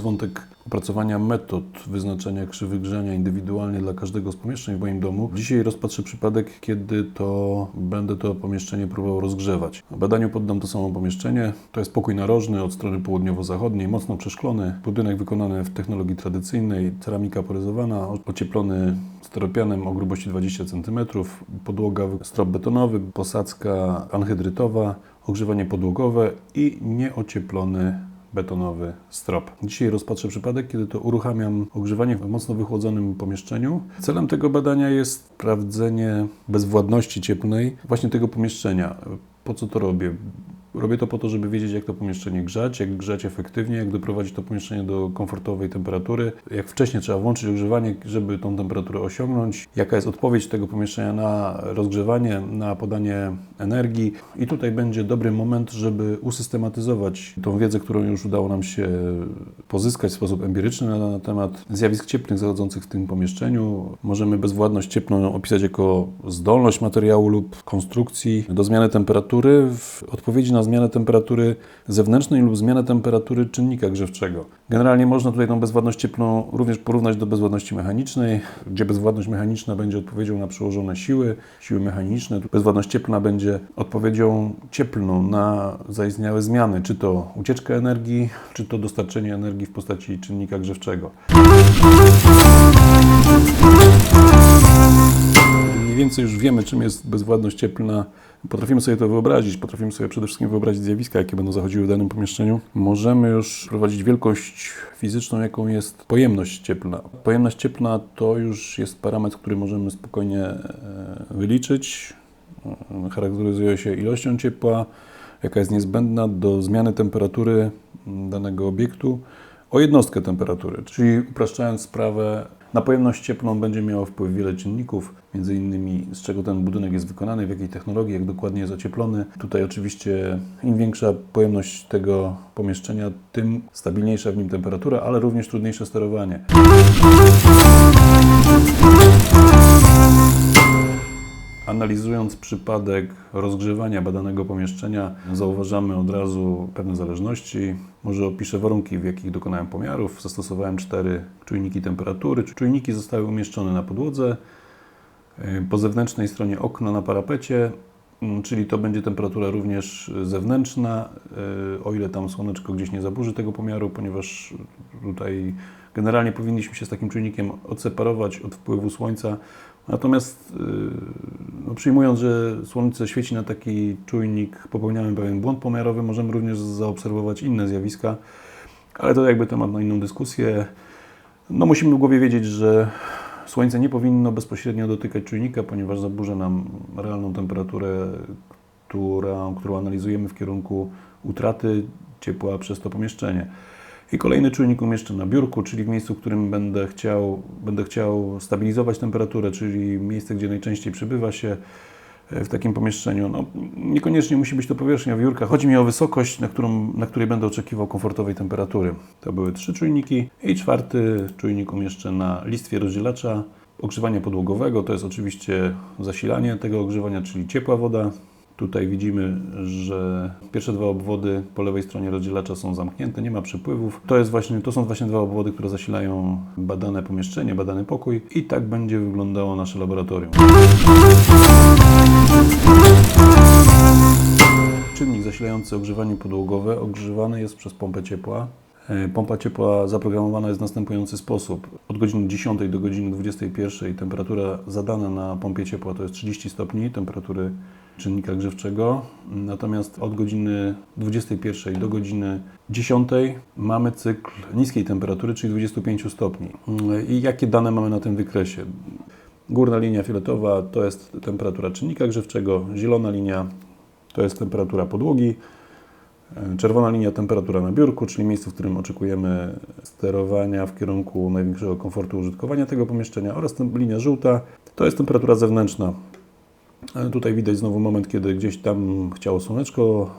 przez wątek opracowania metod wyznaczania krzywy grzania indywidualnie dla każdego z pomieszczeń w moim domu. Dzisiaj rozpatrzę przypadek, kiedy to będę to pomieszczenie próbował rozgrzewać. Badaniu poddam to samo pomieszczenie. To jest pokój narożny od strony południowo-zachodniej, mocno przeszklony. Budynek wykonany w technologii tradycyjnej, ceramika poryzowana, ocieplony styropianem o grubości 20 cm, podłoga strop betonowy, posadzka anhydrytowa, ogrzewanie podłogowe i nieocieplony betonowy strop. Dzisiaj rozpatrzę przypadek, kiedy to uruchamiam ogrzewanie w mocno wychłodzonym pomieszczeniu. Celem tego badania jest sprawdzenie bezwładności cieplnej właśnie tego pomieszczenia. Po co to robię? Robię to po to, żeby wiedzieć, jak to pomieszczenie grzać, jak grzać efektywnie, jak doprowadzić to pomieszczenie do komfortowej temperatury, jak wcześniej trzeba włączyć ogrzewanie, żeby tą temperaturę osiągnąć, jaka jest odpowiedź tego pomieszczenia na rozgrzewanie, na podanie energii. I tutaj będzie dobry moment, żeby usystematyzować tą wiedzę, którą już udało nam się pozyskać w sposób empiryczny na, na temat zjawisk cieplnych zachodzących w tym pomieszczeniu. Możemy bezwładność cieplną opisać jako zdolność materiału lub konstrukcji do zmiany temperatury w odpowiedzi na na zmianę temperatury zewnętrznej lub zmianę temperatury czynnika grzewczego. Generalnie można tutaj tą bezwładność cieplną również porównać do bezwładności mechanicznej, gdzie bezwładność mechaniczna będzie odpowiedzią na przełożone siły, siły mechaniczne. Bezwładność cieplna będzie odpowiedzią cieplną na zaistniałe zmiany, czy to ucieczka energii, czy to dostarczenie energii w postaci czynnika grzewczego. Mniej więcej już wiemy, czym jest bezwładność cieplna Potrafimy sobie to wyobrazić, potrafimy sobie przede wszystkim wyobrazić zjawiska, jakie będą zachodziły w danym pomieszczeniu. Możemy już prowadzić wielkość fizyczną, jaką jest pojemność cieplna. Pojemność cieplna to już jest parametr, który możemy spokojnie e, wyliczyć. E, charakteryzuje się ilością ciepła, jaka jest niezbędna do zmiany temperatury danego obiektu o jednostkę temperatury. Czyli upraszczając sprawę, na pojemność cieplną będzie miało wpływ wiele czynników, między innymi z czego ten budynek jest wykonany, w jakiej technologii, jak dokładnie jest ocieplony. Tutaj oczywiście im większa pojemność tego pomieszczenia, tym stabilniejsza w nim temperatura, ale również trudniejsze sterowanie. Analizując przypadek rozgrzewania badanego pomieszczenia, zauważamy od razu pewne zależności. Może opiszę warunki, w jakich dokonałem pomiarów. Zastosowałem cztery czujniki temperatury. Czujniki zostały umieszczone na podłodze, y, po zewnętrznej stronie okna na parapecie, mm, czyli to będzie temperatura również zewnętrzna, y, o ile tam słoneczko gdzieś nie zaburzy tego pomiaru, ponieważ tutaj generalnie powinniśmy się z takim czujnikiem odseparować od wpływu słońca. Natomiast y, no, przyjmując, że słońce świeci na taki czujnik, popełniamy pewien błąd pomiarowy, możemy również zaobserwować inne zjawiska, ale to jakby temat na inną dyskusję. No, musimy w głowie wiedzieć, że słońce nie powinno bezpośrednio dotykać czujnika, ponieważ zaburza nam realną temperaturę, która, którą analizujemy w kierunku utraty ciepła przez to pomieszczenie. I kolejny czujnik umieszczę na biurku, czyli w miejscu, w którym będę chciał, będę chciał stabilizować temperaturę, czyli miejsce, gdzie najczęściej przybywa się e, w takim pomieszczeniu. No, niekoniecznie musi być to powierzchnia biurka. Chodzi mi o wysokość, na, którą, na której będę oczekiwał komfortowej temperatury. To były trzy czujniki. I czwarty czujnik umieszczę na listwie rozdzielacza ogrzewania podłogowego. To jest oczywiście zasilanie tego ogrzewania, czyli ciepła woda. Tutaj widzimy, że pierwsze dwa obwody po lewej stronie rozdzielacza są zamknięte, nie ma przepływów. To, jest właśnie, to są właśnie dwa obwody, które zasilają badane pomieszczenie, badany pokój i tak będzie wyglądało nasze laboratorium. Czynnik zasilający ogrzewanie podłogowe ogrzewany jest przez pompę ciepła. E, pompa ciepła zaprogramowana jest w następujący sposób. Od godziny 10 do godziny 21 temperatura zadana na pompie ciepła to jest 30 stopni temperatury czynnika grzewczego. Natomiast od godziny 21 do godziny 10 mamy cykl niskiej temperatury, czyli 25 stopni. I jakie dane mamy na tym wykresie? Górna linia fioletowa to jest temperatura czynnika grzewczego, zielona linia to jest temperatura podłogi, czerwona linia temperatura na biurku, czyli miejsce, w którym oczekujemy sterowania w kierunku największego komfortu użytkowania tego pomieszczenia oraz linia żółta to jest temperatura zewnętrzna, Tutaj widać znowu moment, kiedy gdzieś tam chciało słoneczko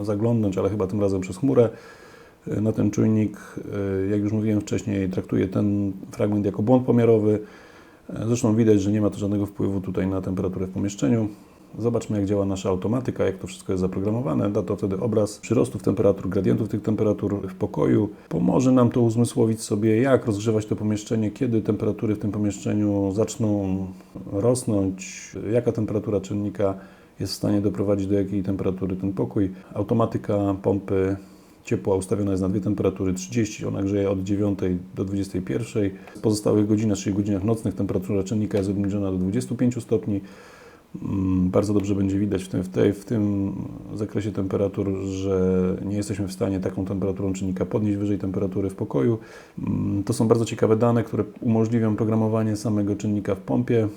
e, zaglądnąć, ale chyba tym razem przez chmurę e, na ten czujnik. E, jak już mówiłem wcześniej, traktuję ten fragment jako błąd pomiarowy. Zresztą widać, że nie ma to żadnego wpływu tutaj na temperaturę w pomieszczeniu. Zobaczmy, jak działa nasza automatyka, jak to wszystko jest zaprogramowane. Da to wtedy obraz przyrostów temperatur, gradientów tych temperatur w pokoju. Pomoże nam to uzmysłowić sobie, jak rozgrzewać to pomieszczenie, kiedy temperatury w tym pomieszczeniu zaczną rosnąć, jaka temperatura czynnika jest w stanie doprowadzić do jakiej temperatury ten pokój. Automatyka pompy ciepła ustawiona jest na dwie temperatury 30, ona grzeje od 9 do 21. W pozostałych godzinach, czyli godzinach nocnych temperatura czynnika jest obniżona do 25 stopni. Mm, Bardzo dobrze będzie widać w tym, w, tej, w tym zakresie temperatur, że nie jesteśmy w stanie taką temperaturą czynnika podnieść wyżej temperatury w pokoju. Mm, To są bardzo ciekawe dane, które umożliwią programowanie samego czynnika w pompie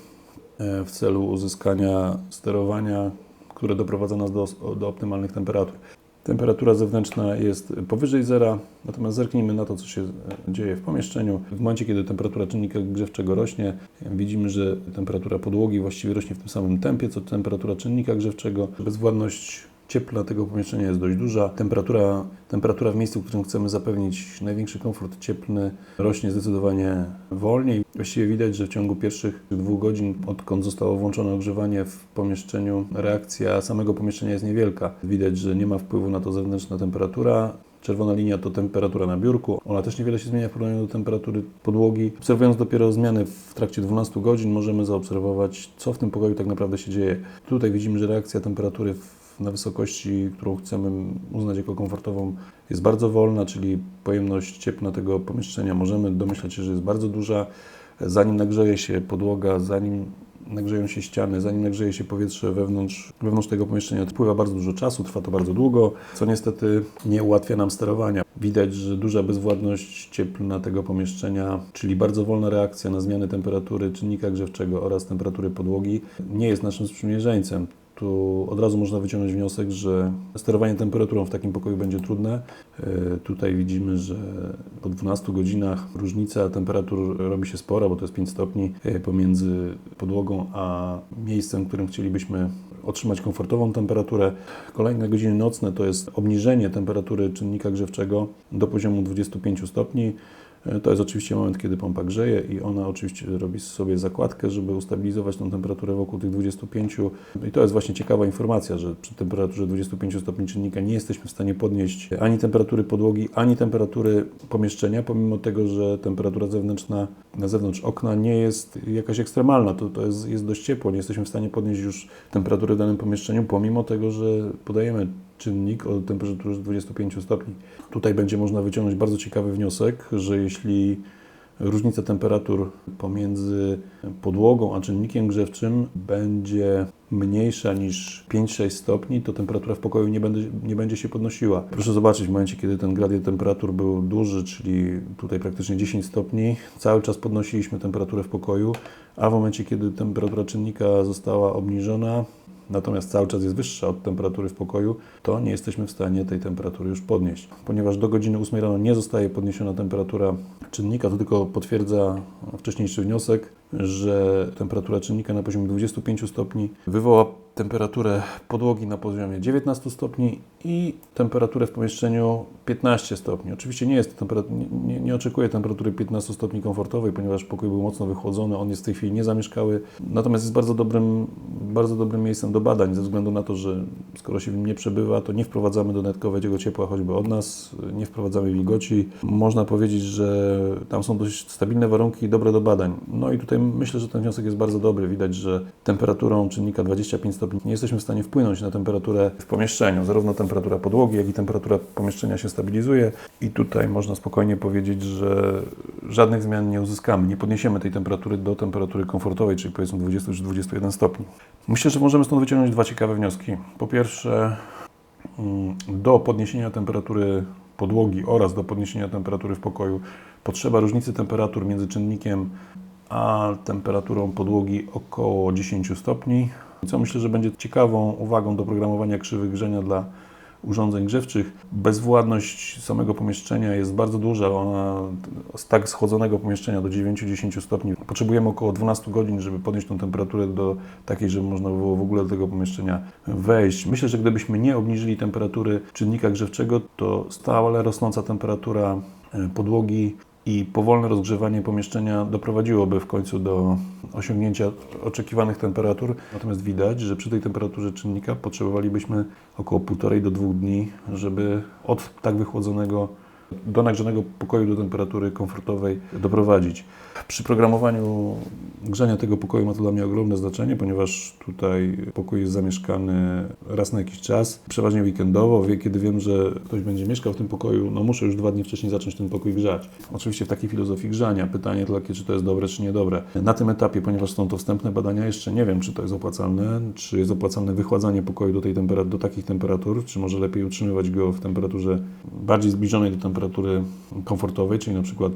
e, w celu uzyskania sterowania, które doprowadza nas do, do optymalnych temperatur. Temperatura zewnętrzna jest powyżej zera, natomiast zerknijmy na to, co się e, dzieje w pomieszczeniu. W momencie, kiedy temperatura czynnika grzewczego rośnie, widzimy, że temperatura podłogi właściwie rośnie w tym samym tempie, co temperatura czynnika grzewczego. Bezwładność cieplna tego pomieszczenia jest dość duża. Temperatura, temperatura w miejscu, w którym chcemy zapewnić największy komfort cieplny, rośnie zdecydowanie wolniej. Właściwie widać, że w ciągu pierwszych dwóch godzin, odkąd zostało włączone ogrzewanie w pomieszczeniu, reakcja samego pomieszczenia jest niewielka. Widać, że nie ma wpływu na to zewnętrzna temperatura. Czerwona linia to temperatura na biurku. Ona też niewiele się zmienia w porównaniu do temperatury podłogi. Obserwując dopiero zmiany w trakcie 12 godzin, możemy zaobserwować, co w tym pokoju tak naprawdę się dzieje. Tutaj widzimy, że reakcja temperatury w na wysokości, którą chcemy uznać jako komfortową, jest bardzo wolna, czyli pojemność cieplna tego pomieszczenia możemy domyślać się, że jest bardzo duża. Zanim nagrzeje się podłoga, zanim nagrzeją się ściany, zanim nagrzeje się powietrze wewnątrz, wewnątrz tego pomieszczenia, pływa bardzo dużo czasu, trwa to bardzo długo, co niestety nie ułatwia nam sterowania. Widać, że duża bezwładność cieplna tego pomieszczenia, czyli bardzo wolna reakcja na zmiany temperatury czynnika grzewczego oraz temperatury podłogi, nie jest naszym sprzymierzeńcem. Tu od razu można wyciągnąć wniosek, że sterowanie temperaturą w takim pokoju będzie trudne. E, Tutaj widzimy, że po 12 godzinach różnica temperatur robi się spora, bo to jest 5 stopni e, pomiędzy podłogą a miejscem, w którym chcielibyśmy otrzymać komfortową temperaturę. Kolejne godziny nocne to jest obniżenie temperatury czynnika grzewczego do poziomu 25 stopni. E, To jest oczywiście moment, kiedy pompa grzeje i ona oczywiście robi sobie zakładkę, żeby ustabilizować tą temperaturę wokół tych 25. I to jest właśnie ciekawa informacja, że przy temperaturze 25 stopni czynnika nie jesteśmy w stanie podnieść ani temperatury podłogi, ani temperatury pomieszczenia, pomimo tego, że temperatura zewnętrzna na zewnątrz okna nie jest jakaś ekstremalna. To, to jest, jest dość ciepło, nie jesteśmy w stanie podnieść już temperatury w danym pomieszczeniu, pomimo tego, że podajemy czynnik o temperaturze 25 stopni. Tutaj będzie można wyciągnąć bardzo ciekawy wniosek, że jeśli różnica temperatur pomiędzy podłogą a czynnikiem grzewczym będzie mniejsza niż 5-6 stopni, to temperatura w pokoju nie będzie, nie będzie się podnosiła. Proszę zobaczyć, w momencie, kiedy ten gradient temperatur był duży, czyli tutaj praktycznie 10 stopni, cały czas podnosiliśmy temperaturę w pokoju, a w momencie, kiedy temperatura czynnika została obniżona, natomiast cały czas jest wyższa od temperatury w pokoju, to nie jesteśmy w stanie tej temperatury już podnieść. Ponieważ do godziny 8 rano nie zostaje podniesiona temperatura czynnika, to tylko potwierdza wcześniejszy wniosek, że temperatura czynnika na poziomie 25 stopni wywoła temperaturę podłogi na poziomie 19 stopni i temperaturę w pomieszczeniu 15 stopni. Oczywiście nie jest nie, nie oczekuję temperatury 15 stopni komfortowej, ponieważ pokój był mocno wychłodzony, on jest w tej chwili niezamieszkały, natomiast jest bardzo dobrym, bardzo dobrym miejscem do badań, ze względu na to, że skoro się w nim nie przebywa, to nie wprowadzamy dodatkowego ciepła choćby od nas, nie wprowadzamy wilgoci. Można powiedzieć, że tam są dość stabilne warunki i dobre do badań. No i tutaj myślę, że ten wniosek jest bardzo dobry. Widać, że temperaturą czynnika 25 stopni nie jesteśmy w stanie wpłynąć na temperaturę w pomieszczeniu. Zarówno temperatura podłogi, jak i temperatura pomieszczenia się stabilizuje i tutaj można spokojnie powiedzieć, że żadnych zmian nie uzyskamy. Nie podniesiemy tej temperatury do temperatury komfortowej, czyli powiedzmy 20 czy 21 stopni. Myślę, że możemy stąd wyciągnąć dwa ciekawe wnioski. Po pierwsze, mm, do podniesienia temperatury podłogi oraz do podniesienia temperatury w pokoju potrzeba różnicy temperatur między czynnikiem a temperaturą podłogi około 10 stopni, co myślę, że będzie ciekawą uwagą do programowania krzywych grzenia dla urządzeń grzewczych. Bezwładność samego pomieszczenia jest bardzo duża. Ona z tak schłodzonego pomieszczenia do 9-10 stopni potrzebujemy około 12 godzin, żeby podnieść tą temperaturę do takiej, żeby można było w ogóle do tego pomieszczenia wejść. Myślę, że gdybyśmy nie obniżyli temperatury czynnika grzewczego, to stale rosnąca temperatura e, podłogi i powolne rozgrzewanie pomieszczenia doprowadziłoby w końcu do osiągnięcia oczekiwanych temperatur. Natomiast widać, że przy tej temperaturze czynnika potrzebowalibyśmy około 1,5 do 2 dni, żeby od tak wychłodzonego do nagrzanego pokoju do temperatury komfortowej doprowadzić. Przy programowaniu grzania tego pokoju ma to dla mnie ogromne znaczenie, ponieważ tutaj pokój jest zamieszkany raz na jakiś czas, przeważnie weekendowo. Kiedy wiem, że ktoś będzie mieszkał w tym pokoju, no muszę już dwa dni wcześniej zacząć ten pokój grzać. Oczywiście w takiej filozofii grzania. Pytanie takie, czy to jest dobre, czy niedobre. Na tym etapie, ponieważ są to wstępne badania, jeszcze nie wiem, czy to jest opłacalne, czy jest opłacalne wychładzanie pokoju do, tej tempera- do takich temperatur, czy może lepiej utrzymywać go w temperaturze bardziej zbliżonej do temperatury komfortowej, czyli na przykład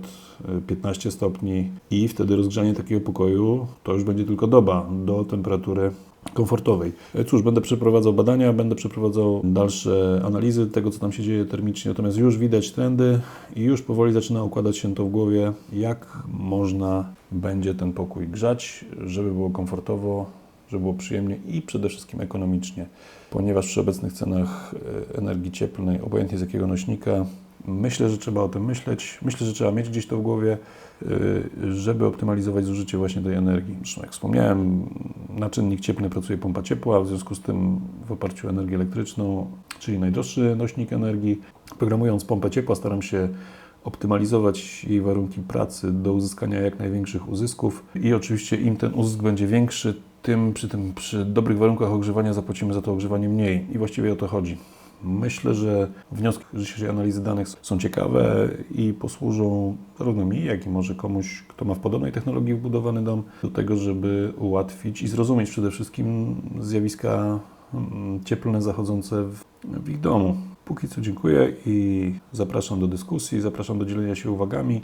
e, 15 stopni i wtedy rozgrzanie takiego pokoju to już będzie tylko doba do temperatury komfortowej. E, Cóż, będę przeprowadzał badania, będę przeprowadzał dalsze analizy tego, co tam się dzieje termicznie, natomiast już widać trendy i już powoli zaczyna układać się to w głowie, jak można będzie ten pokój grzać, żeby było komfortowo, żeby było przyjemnie i przede wszystkim ekonomicznie, ponieważ przy obecnych cenach e, energii cieplnej, obojętnie z jakiego nośnika, myślę, że trzeba o tym myśleć. Myślę, że trzeba mieć gdzieś to w głowie, y, żeby optymalizować zużycie właśnie tej energii. Zresztą jak wspomniałem, na czynnik cieplny pracuje pompa ciepła, w związku z tym w oparciu o energię elektryczną, czyli najdroższy nośnik energii, programując pompę ciepła staram się optymalizować jej warunki pracy do uzyskania jak największych uzysków i oczywiście im ten uzysk będzie większy, tym przy, tym przy dobrych warunkach ogrzewania zapłacimy za to ogrzewanie mniej i właściwie o to chodzi. Myślę, że wnioski dzisiejszej analizy danych są ciekawe i posłużą zarówno mi, jak i może komuś, kto ma w podobnej technologii wbudowany dom, do tego, żeby ułatwić i zrozumieć przede wszystkim zjawiska mm, cieplne zachodzące w, w ich domu. Póki co dziękuję i zapraszam do dyskusji, zapraszam do dzielenia się uwagami.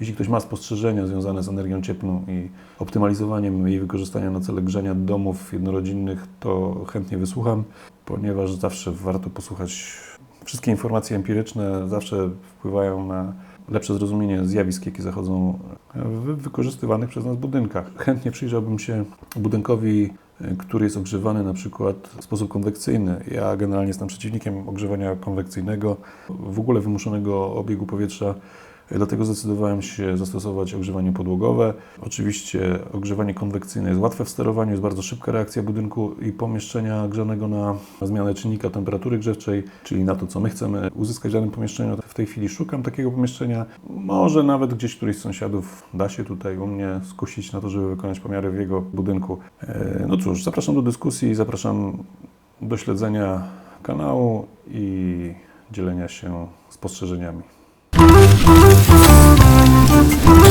Jeśli ktoś ma spostrzeżenia związane z energią cieplną i optymalizowaniem jej wykorzystania na cele grzania domów jednorodzinnych, to chętnie wysłucham, ponieważ zawsze warto posłuchać. Wszystkie informacje empiryczne zawsze wpływają na lepsze zrozumienie zjawisk, jakie zachodzą w wykorzystywanych przez nas budynkach. Chętnie przyjrzałbym się budynkowi, który jest ogrzewany na przykład w sposób konwekcyjny. Ja generalnie jestem przeciwnikiem ogrzewania konwekcyjnego, w ogóle wymuszonego obiegu powietrza. Dlatego zdecydowałem się zastosować ogrzewanie podłogowe. Oczywiście ogrzewanie konwekcyjne jest łatwe w sterowaniu, jest bardzo szybka reakcja budynku i pomieszczenia grzanego na zmianę czynnika temperatury grzewczej, czyli na to, co my chcemy uzyskać w danym pomieszczeniu. W tej chwili szukam takiego pomieszczenia. Może nawet gdzieś któryś z sąsiadów da się tutaj u mnie skusić na to, żeby wykonać pomiary w jego budynku. E, No cóż, zapraszam do dyskusji, zapraszam do śledzenia kanału i dzielenia się spostrzeżeniami. Thank you.